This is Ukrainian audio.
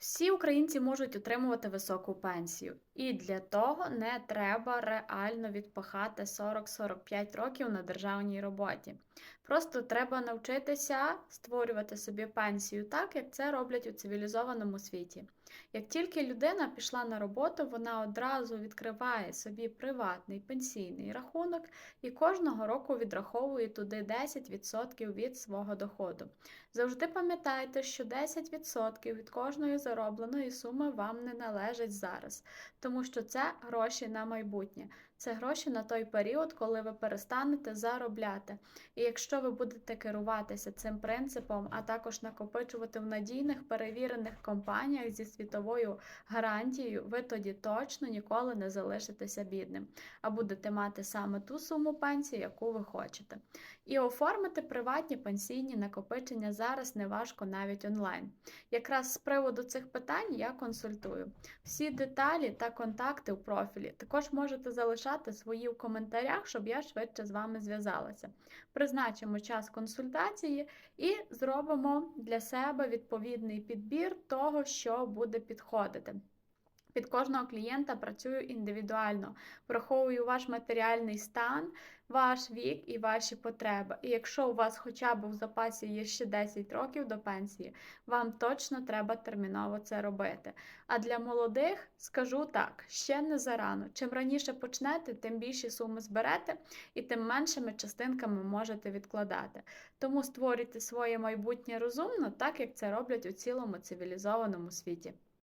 Всі українці можуть отримувати високу пенсію, і для того не треба реально відпахати 40-45 років на державній роботі. Просто треба навчитися створювати собі пенсію так, як це роблять у цивілізованому світі. Як тільки людина пішла на роботу, вона одразу відкриває собі приватний пенсійний рахунок і кожного року відраховує туди 10% від свого доходу. Завжди пам'ятайте, що 10% від кожної заробленої суми вам не належать зараз, тому що це гроші на майбутнє. Це гроші на той період, коли ви перестанете заробляти. І якщо ви будете керуватися цим принципом, а також накопичувати в надійних перевірених компаніях зі світовою гарантією, ви тоді точно ніколи не залишитеся бідним, а будете мати саме ту суму пенсії, яку ви хочете. І оформити приватні пенсійні накопичення зараз не важко навіть онлайн. Якраз з приводу цих питань я консультую. Всі деталі та контакти у профілі також можете залишати свої в коментарях, щоб я швидше з вами зв'язалася. Призначимо час консультації і зробимо для себе відповідний підбір того, що буде підходити. Під кожного клієнта працюю індивідуально, враховую ваш матеріальний стан, ваш вік і ваші потреби. І якщо у вас хоча б в запасі є ще 10 років до пенсії, вам точно треба терміново це робити. А для молодих скажу так: ще не зарано. Чим раніше почнете, тим більші суми зберете і тим меншими частинками можете відкладати. Тому створюйте своє майбутнє розумно, так як це роблять у цілому цивілізованому світі.